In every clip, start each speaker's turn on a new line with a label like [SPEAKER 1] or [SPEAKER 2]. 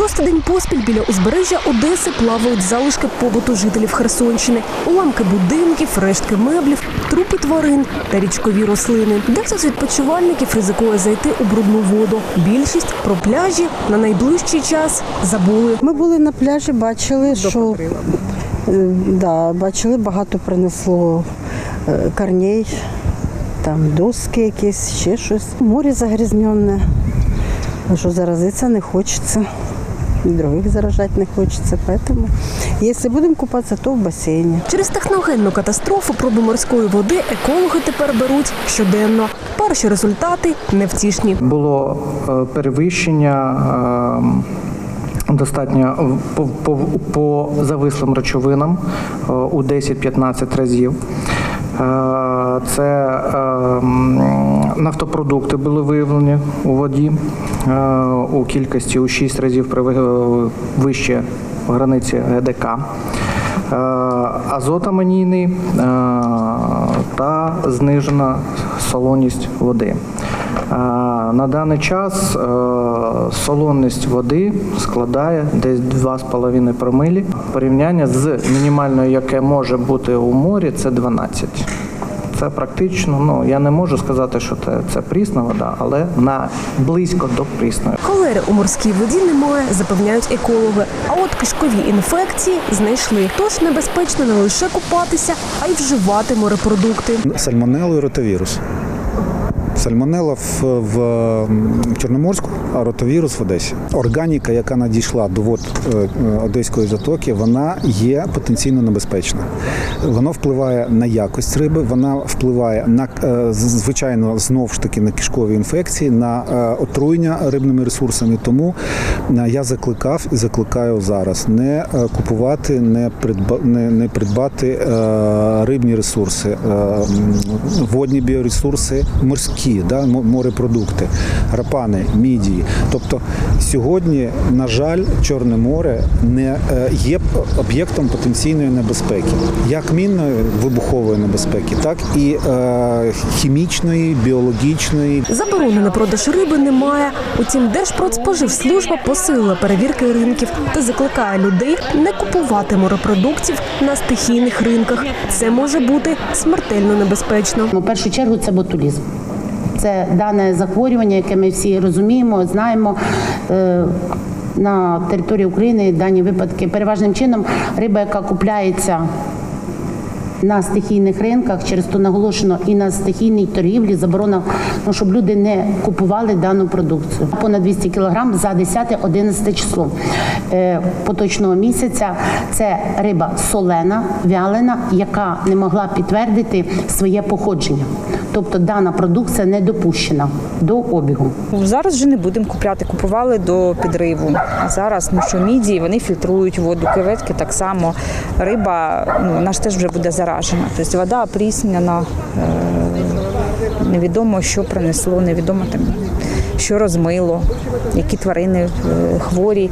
[SPEAKER 1] Шостий день поспіль біля узбережжя Одеси плавають залишки побуту жителів Херсонщини, уламки будинків, рештки меблів, трупи тварин та річкові рослини. Дехто з відпочивальників ризикує зайти у брудну воду. Більшість про пляжі на найближчий час забули.
[SPEAKER 2] Ми були на пляжі, бачили, що е, да, бачили, багато принесло е, корней, там доски якісь, ще щось. Море загрязненне. А Що заразитися не хочеться. І других заражати не хочеться. Поэтому, якщо будемо купатися, то в басейні.
[SPEAKER 1] Через техногенну катастрофу проби морської води екологи тепер беруть щоденно. Перші результати невтішні.
[SPEAKER 3] було е, перевищення е, достатньо по, по, по завислим речовинам е, у 10-15 разів. Е, Це е, нафтопродукти були виявлені у воді е, у кількості у 6 разів вище границі ГДК. Азот амонійний е, та знижена солоність води. На даний час е, солоність води складає десь 2,5 промилі. Порівняння з мінімальною, яке може бути у морі, це 12. Це практично, ну я не можу сказати, що це, це прісна вода, але на близько до прісної.
[SPEAKER 1] Холери у морській воді немає, запевняють екологи. А от кишкові інфекції знайшли. Тож небезпечно не лише купатися, а й вживати морепродукти.
[SPEAKER 4] Сальмонеллу і ротавірус. Сальмонелла в, в Чорноморську, а ротавірус в Одесі. Органіка, яка надійшла до вод е, е, Одеської затоки, вона є потенційно небезпечна. Воно впливає на якість риби, вона впливає на е, звичайно знов ж таки на кишкові інфекції, на е, отруєння рибними ресурсами. Тому е, я закликав і закликаю зараз не е, купувати, не придба не, придбати е, рибні ресурси, е, водні біоресурси, морські, да, морепродукти, рапани, мідії. Тобто сьогодні, на жаль, Чорне море не е, є об'єктом потенційної небезпеки, як мінної вибухової небезпеки, так і е, хімічної, біологічної,
[SPEAKER 1] Заборони на продаж риби немає. Утім, Держпродспоживслужба посилила перевірки ринків та закликає людей не купувати морепродуктів на стихійних ринках. Це може бути смертельно небезпечно.
[SPEAKER 5] У першу чергу це ботулізм. Це дане захворювання, яке ми всі розуміємо, знаємо. Е, На території України дані випадки переважним чином риба, яка купляється на стихійних ринках, через то наголошено і на стихійній торгівлі заборона, ну, щоб люди не купували дану продукцію. Понад 200 кг за 10-11 число е, поточного місяця. Це риба солена, вялена, яка не могла підтвердити своє походження. Тобто дана продукція не допущена до обігу.
[SPEAKER 6] Зараз вже не будемо купляти. Купували до підриву. Зараз ну що мідії вони фільтрують воду. Креветки так само. Риба ну ж теж вже буде заражена. Тобто вода опріснена. Е- невідомо, що принесло, невідомо там. Що розмило, які тварини е, хворі,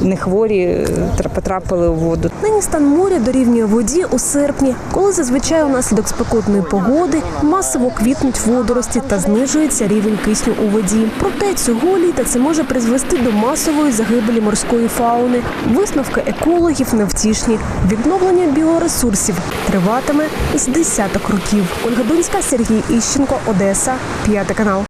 [SPEAKER 6] не хворі е, потрапили у воду.
[SPEAKER 1] Нині стан моря дорівнює воді у серпні, коли зазвичай унаслідок спекотної погоди масово квітнуть водорості та знижується рівень кисню у воді. Проте цього літа це може призвести до масової загибелі морської фауни. Висновки екологів невтішні. Відновлення біоресурсів триватиме з десяток років. Ольга Дунська, Сергій Іщенко, Одеса, п'ятий канал.